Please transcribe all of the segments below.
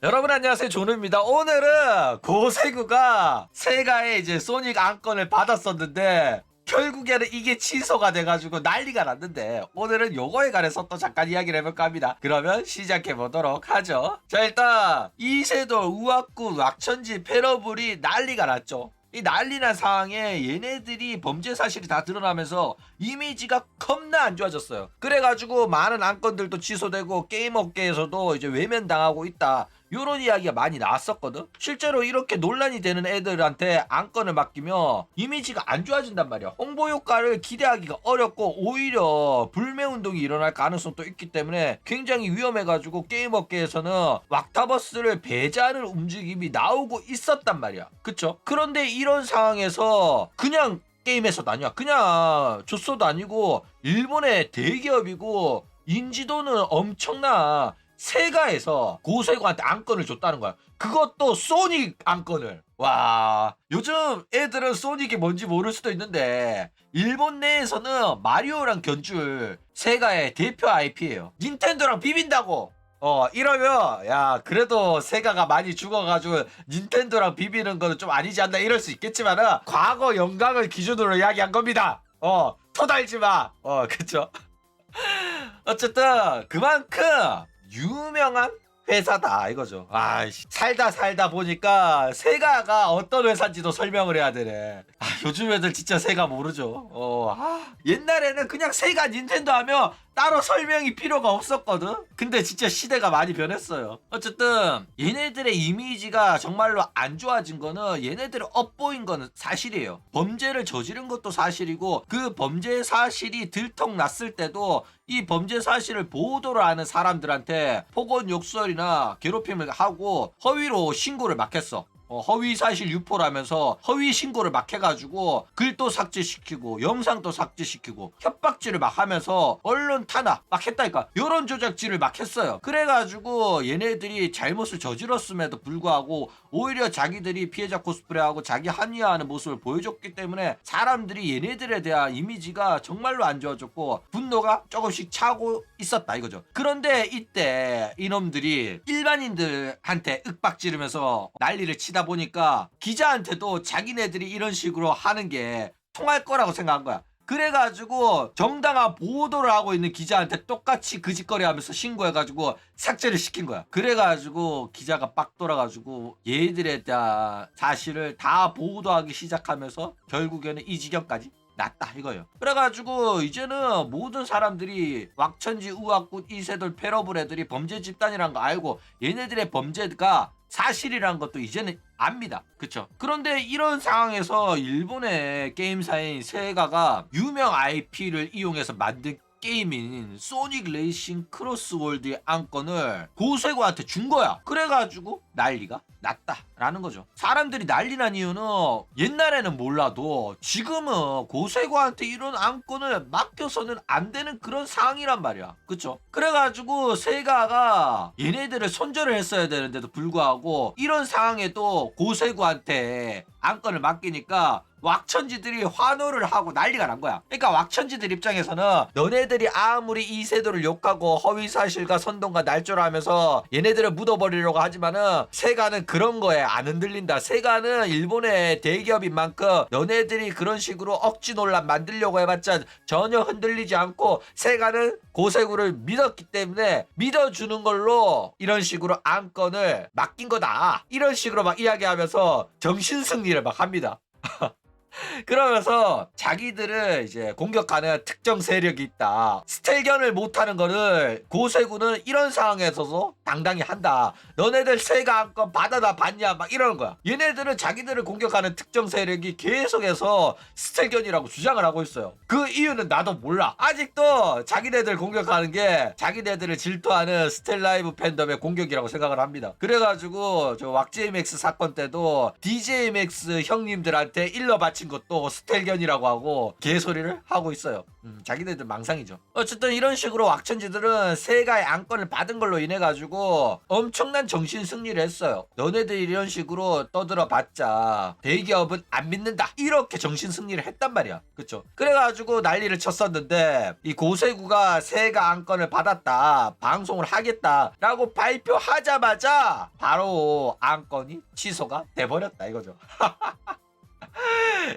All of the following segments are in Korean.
여러분 안녕하세요. 조누입니다. 오늘은 고세구가 세가의 이제 소닉 안건을 받았었는데 결국에는 이게 취소가 돼가지고 난리가 났는데 오늘은 요거에 관해서 또 잠깐 이야기를 해볼까 합니다. 그러면 시작해 보도록 하죠. 자 일단 이세돌 우악구 왁천지 패러블이 난리가 났죠. 이 난리난 상황에 얘네들이 범죄 사실이 다 드러나면서 이미지가 겁나 안 좋아졌어요. 그래가지고 많은 안건들도 취소되고 게임 업계에서도 이제 외면당하고 있다. 요런 이야기가 많이 나왔었거든. 실제로 이렇게 논란이 되는 애들한테 안건을 맡기면 이미지가 안 좋아진단 말이야. 홍보 효과를 기대하기가 어렵고 오히려 불매 운동이 일어날 가능성도 있기 때문에 굉장히 위험해가지고 게임 업계에서는 왁타버스를 배제하는 움직임이 나오고 있었단 말이야. 그쵸? 그런데 이런 상황에서 그냥 게임에서도 아니야. 그냥 조소도 아니고 일본의 대기업이고 인지도는 엄청나. 세가에서 고세고한테 안건을 줬다는 거야. 그것도 소닉 안건을. 와, 요즘 애들은 소닉이 뭔지 모를 수도 있는데 일본 내에서는 마리오랑 견줄 세가의 대표 IP예요. 닌텐도랑 비빈다고. 어 이러면 야 그래도 세가가 많이 죽어가지고 닌텐도랑 비비는 거는 좀 아니지 않나 이럴 수 있겠지만은 과거 영광을 기준으로 이야기한 겁니다. 어 토달지 마. 어 그쵸. 어쨌든 그만큼 유명한 회사다 이거죠. 아이씨 살다 살다 보니까 세가가 어떤 회사인지도 설명을 해야 되네. 아, 요즘 애들 진짜 세가 모르죠. 어, 아, 옛날에는 그냥 세가 닌텐도 하면 따로 설명이 필요가 없었거든. 근데 진짜 시대가 많이 변했어요. 어쨌든 얘네들의 이미지가 정말로 안 좋아진 거는 얘네들이 엇보인 거는 사실이에요. 범죄를 저지른 것도 사실이고 그 범죄 사실이 들통났을 때도 이 범죄 사실을 보도를 하는 사람들한테 폭언 욕설이나 괴롭힘을 하고 허위로 신고를 막 했어. 어, 허위 사실 유포라면서 허위 신고를 막 해가지고 글도 삭제시키고 영상도 삭제시키고 협박질을 막 하면서 언론 탄압 막 했다니까. 여론 조작질을 막 했어요. 그래가지고 얘네들이 잘못을 저질렀음에도 불구하고 오히려 자기들이 피해자 코스프레하고 자기 합리화하는 모습을 보여줬기 때문에 사람들이 얘네들에 대한 이미지가 정말로 안 좋아졌고 분노가 조금씩 차고 있었다 이거죠. 그런데 이때 이놈들이 일반인들한테 윽박 지르면서 난리를 치다 보니까 기자한테도 자기네들이 이런 식으로 하는 게 통할 거라고 생각한 거야. 그래가지고 정당한 보도를 하고 있는 기자한테 똑같이 그 짓거리 하면서 신고해가지고 삭제를 시킨 거야. 그래가지고 기자가 빡 돌아가지고 얘들에 대한 사실을 다 보도하기 시작하면서 결국에는 이 지경까지 났다 이거예요. 그래가지고 이제는 모든 사람들이 왁천지 우악굿 이세돌 패러블 애들이 범죄 집단이란 거 알고 얘네들의 범죄가 사실이란 것도 이제는 압니다. 그쵸? 그런데 이런 상황에서 일본의 게임사인 세가가 유명 IP를 이용해서 만든 게임인 소닉 레이싱 크로스월드의 안건을 고세고한테 준 거야. 그래가지고 난리가 났다라는 거죠. 사람들이 난리 난 이유는 옛날에는 몰라도 지금은 고세고한테 이런 안건을 맡겨서는 안 되는 그런 상황이란 말이야. 그쵸? 그래가지고 세가가 얘네들을 손절을 했어야 되는데도 불구하고 이런 상황에도 고세고한테 안건을 맡기니까 왁천지들이 환호를 하고 난리가 난 거야. 그러니까 왁천지들 입장에서는 너네들이 아무리 이세도를 욕하고 허위사실과 선동과 날조를 하면서 얘네들을 묻어버리려고 하지만은 세가는 그런 거에 안 흔들린다. 세가는 일본의 대기업인 만큼 너네들이 그런 식으로 억지 논란 만들려고 해봤자 전혀 흔들리지 않고 세가는 고세구를 믿었기 때문에 믿어주는 걸로 이런 식으로 안건을 맡긴 거다. 이런 식으로 막 이야기하면서 정신 승리를 막 합니다. 그러면서 자기들을 이제 공격하는 특정 세력이 있다. 스텔견을 못하는 거를 고세구는 이런 상황에서도 당당히 한다. 너네들 세가 한건 받아다 봤냐? 막 이러는 거야. 얘네들은 자기들을 공격하는 특정 세력이 계속해서 스텔견이라고 주장을 하고 있어요. 그 이유는 나도 몰라. 아직도 자기네들 공격하는 게 자기네들을 질투하는 스텔라이브 팬덤의 공격이라고 생각을 합니다. 그래가지고 저 왁제이맥스 사건 때도 DJ맥스 형님들한테 일러 바친 붙인 것도 스텔견이라고 하고 개소리를 하고 있어요. 음, 자기네들 망상이죠. 어쨌든 이런 식으로 왁천지들은 세가의 안건을 받은 걸로 인해 가지고 엄청난 정신 승리를 했어요. 너네들 이런 식으로 떠들어봤자 대기업은 안 믿는다. 이렇게 정신 승리를 했단 말이야. 그쵸? 그래가지고 난리를 쳤었는데 이 고세구가 세가 안건을 받았다. 방송을 하겠다라고 발표하자마자 바로 안건이 취소가 돼버렸다 이거죠.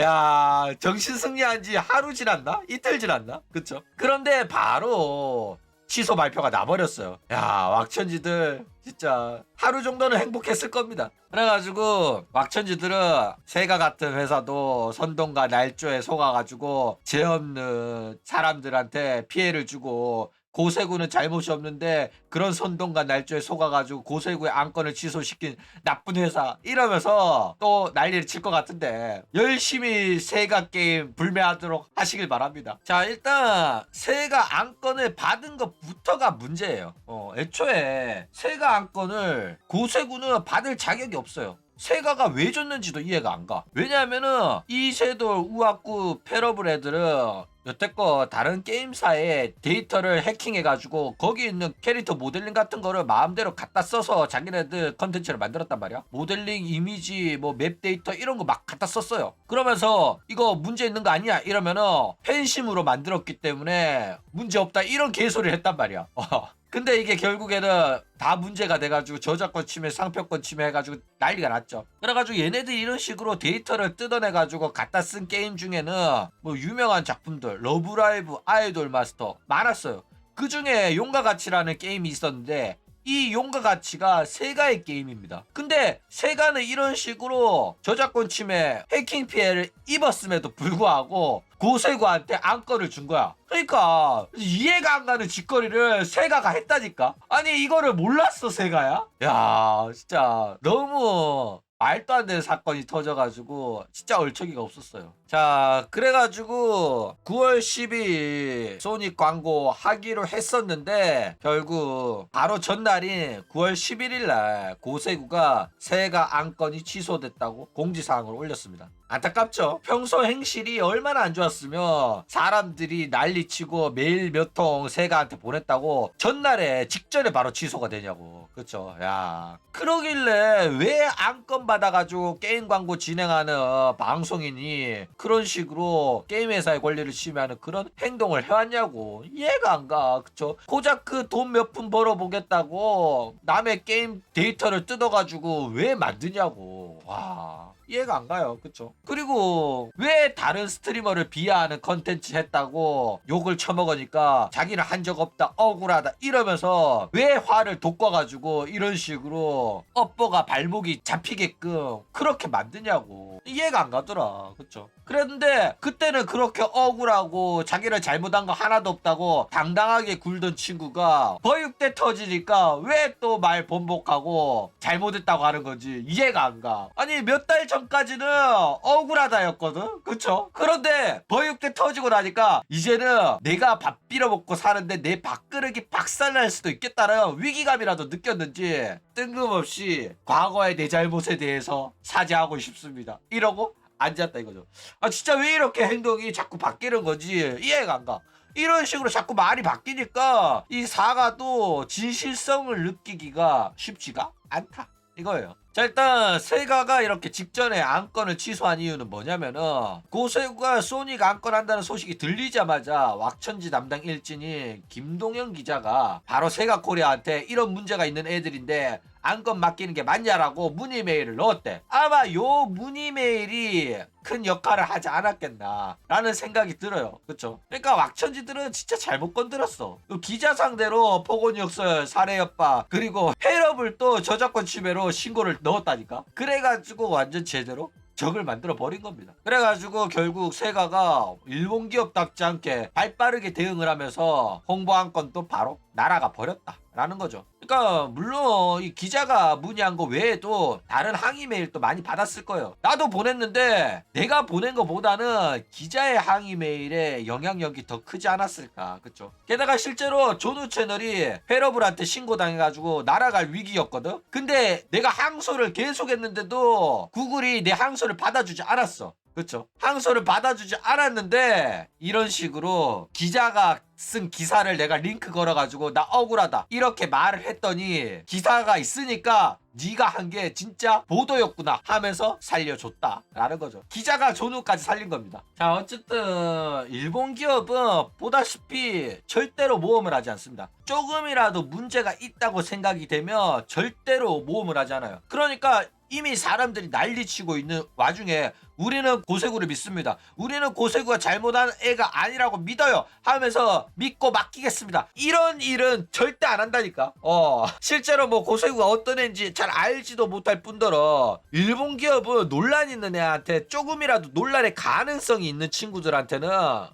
야 정신 승리한 지 하루 지났나? 이틀 지났나? 그쵸? 그런데 바로 취소 발표가 나버렸어요. 야 왁천지들 진짜 하루 정도는 행복했을 겁니다. 그래가지고 왁천지들은 세가 같은 회사도 선동과 날조에 속아가지고 죄 없는 사람들한테 피해를 주고 고세구는 잘못이 없는데 그런 선동과 날조에 속아가지고 고세구의 안건을 취소시킨 나쁜 회사 이러면서 또 난리를 칠 것 같은데 열심히 세가 게임 불매하도록 하시길 바랍니다. 자 일단 세가 안건을 받은 것부터가 문제예요. 어, 애초에 세가 안건을 고세구는 받을 자격이 없어요. 세가가 왜 줬는지도 이해가 안 가. 왜냐하면은 이세돌 우악구 패러블 애들은 여태껏 다른 게임사의 데이터를 해킹해가지고 거기 있는 캐릭터 모델링 같은 거를 마음대로 갖다 써서 자기네들 컨텐츠를 만들었단 말이야. 모델링, 이미지, 뭐 맵 데이터 이런 거 막 갖다 썼어요. 그러면서 이거 문제 있는 거 아니야? 이러면은 팬심으로 만들었기 때문에 문제 없다 이런 개소리를 했단 말이야. 어. 근데 이게 결국에는 다 문제가 돼가지고 저작권 침해, 상표권 침해 해가지고 난리가 났죠. 그래가지고 얘네들이 이런 식으로 데이터를 뜯어내가지고 갖다 쓴 게임 중에는 뭐 유명한 작품들, 러브라이브, 아이돌 마스터 많았어요. 그 중에 용과 같이라는 게임이 있었는데 이 용과 같이가 세가의 게임입니다. 근데 세가는 이런 식으로 저작권 침해, 해킹 피해를 입었음에도 불구하고 고세구한테 안건을 준 거야. 그러니까 이해가 안 가는 짓거리를 세가가 했다니까. 아니 이거를 몰랐어 세가야? 야 진짜 너무 말도 안 되는 사건이 터져가지고 진짜 얼척이가 없었어요. 자 그래가지고 9월 10일 소닉 광고 하기로 했었는데 결국 바로 전날인 9월 11일 날 고세구가 세가 안건이 취소됐다고 공지사항을 올렸습니다. 안타깝죠. 평소 행실이 얼마나 안 좋았으면 사람들이 난리치고 매일 몇통 세가한테 보냈다고 전날에 직전에 바로 취소가 되냐고. 그쵸. 야. 그러길래 왜 안건 받아가지고 게임 광고 진행하는 방송인이 그런 식으로 게임 회사의 권리를 침해하는 그런 행동을 해왔냐고. 이해가 안 가. 그쵸. 고작 그 돈 몇 푼 벌어보겠다고 남의 게임 데이터를 뜯어가지고 왜 만드냐고. 와. 이해가 안 가요. 그쵸? 그리고 왜 다른 스트리머를 비하하는 컨텐츠 했다고 욕을 처먹으니까 자기는 한 적 없다, 억울하다 이러면서 왜 화를 돋궈가지고 이런 식으로 업보가 발목이 잡히게끔 그렇게 만드냐고. 이해가 안 가더라. 그쵸? 그랬는데 그때는 그렇게 억울하고 자기를 잘못한 거 하나도 없다고 당당하게 굴던 친구가 버육대 터지니까 왜 또 말 번복하고 잘못했다고 하는 건지 이해가 안 가. 아니 몇달 전까지는 억울하다였거든. 그쵸? 그런데 버육대 터지고 나니까 이제는 내가 밥 빌어먹고 사는데 내 밥그릇이 박살날 수도 있겠다는 위기감이라도 느꼈는지 뜬금없이 과거의 내 잘못에 대해서 사죄하고 싶습니다. 이러고 앉았다 이거죠. 아 진짜 왜 이렇게 행동이 자꾸 바뀌는 건지 이해가 안 가. 이런 식으로 자꾸 말이 바뀌니까 이 사과도 진실성을 느끼기가 쉽지가 않다 이거예요. 자 일단 세가가 이렇게 직전에 안건을 취소한 이유는 뭐냐면은 고세구가 소닉 안건한다는 소식이 들리자마자 왁천지 담당 일진이 김동현 기자가 바로 세가 코리아한테 이런 문제가 있는 애들인데 안건 맡기는 게 맞냐라고 문의 메일을 넣었대. 아마 요 문의 메일이 큰 역할을 하지 않았겠나 라는 생각이 들어요. 그쵸? 그러니까 왁천지들은 진짜 잘못 건드렸어. 그 기자 상대로 폭언역설, 살해협박 그리고 패럽을 또 저작권 침해로 신고를 넣었다니까. 그래가지고 완전 제대로 적을 만들어 버린 겁니다. 그래가지고 결국 세가가 일본 기업답지 않게 발 빠르게 대응을 하면서 홍보 한 건도 바로 날아가 버렸다. 라는 거죠. 그러니까 물론 이 기자가 문의한 거 외에도 다른 항의 메일도 많이 받았을 거예요. 나도 보냈는데 내가 보낸 거보다는 기자의 항의 메일에 영향력이 더 크지 않았을까. 그쵸? 게다가 실제로 조누 채널이 페러블한테 신고당해가지고 날아갈 위기였거든. 근데 내가 항소를 계속했는데도 구글이 내 항소를 받아주지 않았어. 그렇죠. 항소를 받아주지 않았는데 이런 식으로 기자가 쓴 기사를 내가 링크 걸어가지고 나 억울하다 이렇게 말을 했더니 기사가 있으니까 네가 한 게 진짜 보도였구나 하면서 살려줬다 라는 거죠. 기자가 존우까지 살린 겁니다. 자 어쨌든 일본 기업은 보다시피 절대로 모험을 하지 않습니다. 조금이라도 문제가 있다고 생각이 되면 절대로 모험을 하지 않아요. 그러니까 이미 사람들이 난리치고 있는 와중에 우리는 고세구를 믿습니다. 우리는 고세구가 잘못한 애가 아니라고 믿어요. 하면서 믿고 맡기겠습니다. 이런 일은 절대 안 한다니까. 어, 실제로 뭐 고세구가 어떤 애인지 잘 알지도 못할 뿐더러 일본 기업은 논란 있는 애한테 조금이라도 논란의 가능성이 있는 친구들한테는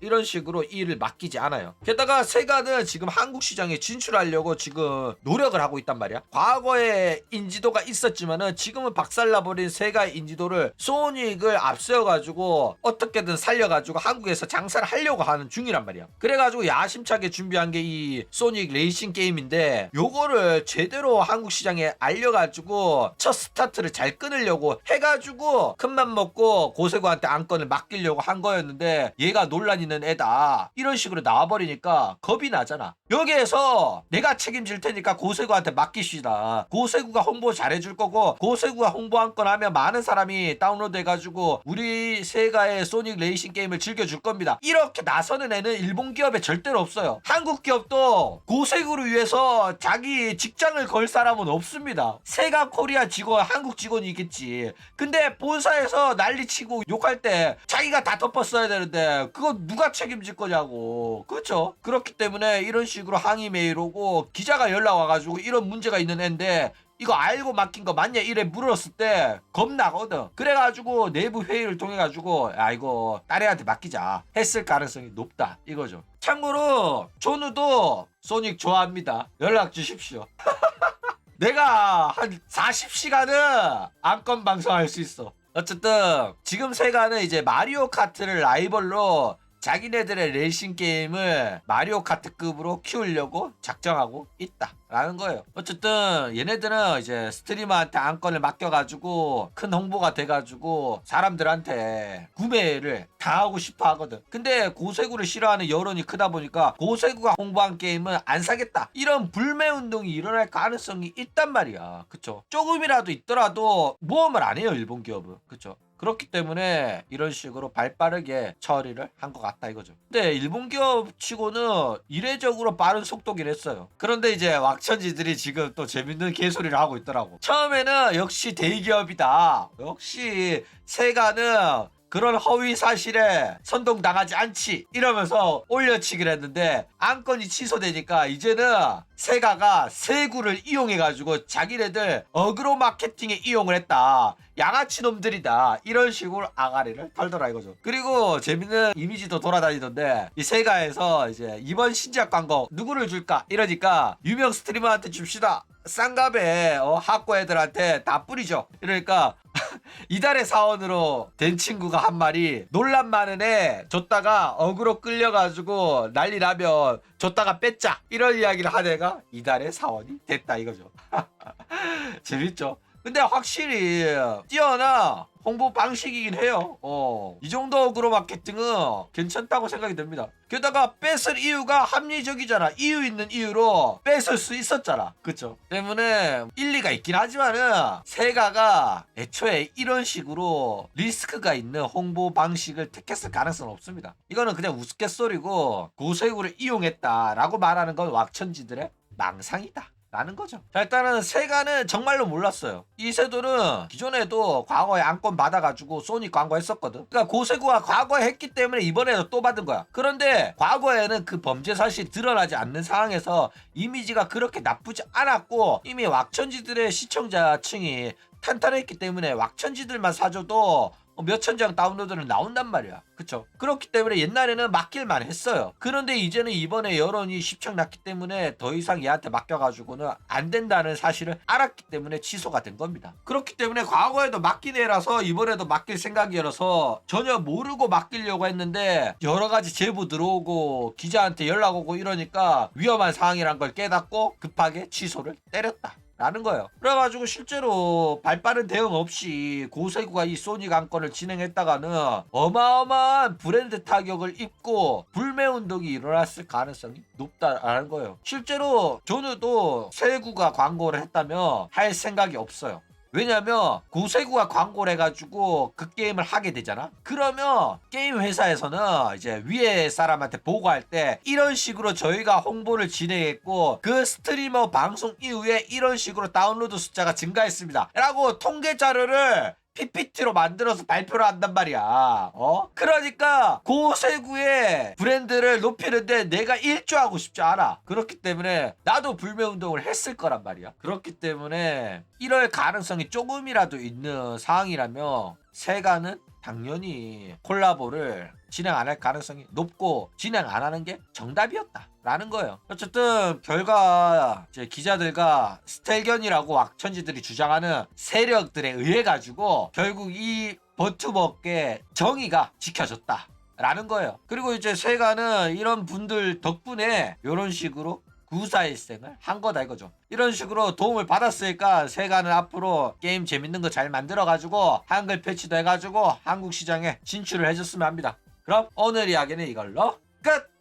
이런 식으로 일을 맡기지 않아요. 게다가 세가는 지금 한국 시장에 진출하려고 지금 노력을 하고 있단 말이야. 과거에 인지도가 있었지만은 지금은 박살나버린 세가의 인지도를 소닉을 앞세워가지고 어떻게든 살려가지고 한국에서 장사를 하려고 하는 중이란 말이야. 그래가지고 야심차게 준비한 게 이 소닉 레이싱 게임인데 요거를 제대로 한국 시장에 알려가지고 첫 스타트를 잘 끊으려고 해가지고 큰맘 먹고 고세구한테 안건을 맡기려고 한 거였는데 얘가 논란 있는 애다 이런 식으로 나와버리니까 겁이 나잖아. 여기에서 내가 책임질 테니까 고세구한테 맡기시다. 고세구가 홍보 잘해줄 거고 고세구가 홍보 한 건 하면 많은 사람이 다운로드 해가지고 우리 세가의 소닉 레이싱 게임을 즐겨줄 겁니다. 이렇게 나서는 애는 일본 기업에 절대로 없어요. 한국 기업도 고세구를 위해서 자기 직장을 걸 사람은 없습니다. 세가 코리아 직원, 한국 직원이 있겠지. 근데 본사에서 난리치고 욕할 때 자기가 다 덮었어야 되는데 그거 누가 책임질 거냐고. 그렇죠? 그렇기 때문에 이런 식으로 항의 메일 오고 기자가 연락 와가지고 이런 문제가 있는 애인데 이거 알고 맡긴 거 맞냐? 이래 물었을 때 겁나거든. 그래가지고 내부 회의를 통해 가지고 아 이거 딸애한테 맡기자. 했을 가능성이 높다. 이거죠. 참고로 존우도 소닉 좋아합니다. 연락 주십시오. 내가 한 40시간은 안건 방송할 수 있어. 어쨌든 지금 세가는 이제 마리오 카트를 라이벌로 자기네들의 레이싱 게임을 마리오 카트급으로 키우려고 작정하고 있다 라는 거예요. 어쨌든 얘네들은 이제 스트리머한테 안건을 맡겨가지고 큰 홍보가 돼가지고 사람들한테 구매를 당하고 싶어 하거든. 근데 고세구를 싫어하는 여론이 크다 보니까 고세구가 홍보한 게임은 안 사겠다. 이런 불매 운동이 일어날 가능성이 있단 말이야. 그쵸? 조금이라도 있더라도 모험을 안 해요, 일본 기업은. 그쵸? 그렇기 때문에 이런 식으로 발 빠르게 처리를 한 것 같다 이거죠. 근데 일본 기업 치고는 이례적으로 빠른 속도긴 했어요. 그런데 이제 왁천지들이 지금 또 재밌는 개소리를 하고 있더라고. 처음에는 역시 대기업이다. 역시 세가는 그런 허위 사실에 선동당하지 않지 이러면서 올려치기를 했는데 안건이 취소되니까 이제는 세가가 세구를 이용해가지고 자기네들 어그로 마케팅에 이용을 했다. 양아치 놈들이다. 이런 식으로 아가리를 털더라 이거죠. 그리고 재밌는 이미지도 돌아다니던데 이 세가에서 이제 이번 신작 광고 누구를 줄까? 이러니까 유명 스트리머한테 줍시다 쌍갑에 어, 학고 애들한테 다 뿌리죠. 이러니까 이달의 사원으로 된 친구가 한 말이 논란 많은 애 줬다가 어그로 끌려가지고 난리 나면 줬다가 뺐자. 이런 이야기를 한 애가 이달의 사원이 됐다 이거죠. 재밌죠? 근데 확실히 뛰어나 홍보 방식이긴 해요. 어. 이 정도 어그로 마케팅은 괜찮다고 생각이 듭니다. 게다가 뺏을 이유가 합리적이잖아. 이유 있는 이유로 뺏을 수 있었잖아. 그쵸? 때문에 일리가 있긴 하지만은 세가가 애초에 이런 식으로 리스크가 있는 홍보 방식을 택했을 가능성은 없습니다. 이거는 그냥 우스갯소리고 고세구를 이용했다라고 말하는 건 왁천지들의 망상이다. 라는 거죠. 자, 일단은 세가는 정말로 몰랐어요. 이 세도는 기존에도 과거에 안건 받아가지고 소니 광고 했었거든. 그러니까 고세구가 과거에 했기 때문에 이번에도 또 받은 거야. 그런데 과거에는 그 범죄 사실이 드러나지 않는 상황에서 이미지가 그렇게 나쁘지 않았고 이미 왁천지들의 시청자층이 탄탄했기 때문에 왁천지들만 사줘도 어, 몇천 장 다운로드는 나온단 말이야. 그쵸? 그렇기 때문에 옛날에는 맡길만 했어요. 그런데 이제는 이번에 여론이 십척 났기 때문에 더 이상 얘한테 맡겨가지고는 안 된다는 사실을 알았기 때문에 취소가 된 겁니다. 그렇기 때문에 과거에도 맡긴 애라서 이번에도 맡길 생각이라서 전혀 모르고 맡기려고 했는데 여러 가지 제보 들어오고 기자한테 연락 오고 이러니까 위험한 상황이란 걸 깨닫고 급하게 취소를 때렸다. 라는 거예요. 그래가지고 실제로 발빠른 대응 없이 고세구가 이 소닉 안건을 진행했다가는 어마어마한 브랜드 타격을 입고 불매 운동이 일어났을 가능성이 높다라는 거예요. 실제로 저는도 세구가 광고를 했다면 할 생각이 없어요. 왜냐면 고세구가 광고를 해가지고 그 게임을 하게 되잖아. 그러면 게임 회사에서는 이제 위에 사람한테 보고할 때 이런 식으로 저희가 홍보를 진행했고 그 스트리머 방송 이후에 이런 식으로 다운로드 숫자가 증가했습니다. 라고 통계 자료를 PPT로 만들어서 발표를 한단 말이야. 어? 그러니까 고세구의 브랜드를 높이는데 내가 일조하고 싶지 않아. 그렇기 때문에 나도 불매 운동을 했을 거란 말이야. 그렇기 때문에 이럴 가능성이 조금이라도 있는 상황이라면 세가는 당연히 콜라보를 진행 안 할 가능성이 높고 진행 안 하는 게 정답이었다. 라는 거예요. 어쨌든 결과 이제 기자들과 스텔견이라고 왁천지들이 주장하는 세력들에 의해 가지고 결국 이 버투버의 정의가 지켜졌다. 라는 거예요. 그리고 이제 세가는 이런 분들 덕분에 이런 식으로 구사일생을 한 거다 이거죠. 이런 식으로 도움을 받았으니까 세가는 앞으로 게임 재밌는 거 잘 만들어가지고 한글 패치도 해가지고 한국 시장에 진출을 해줬으면 합니다. 그럼 오늘 이야기는 이걸로 끝!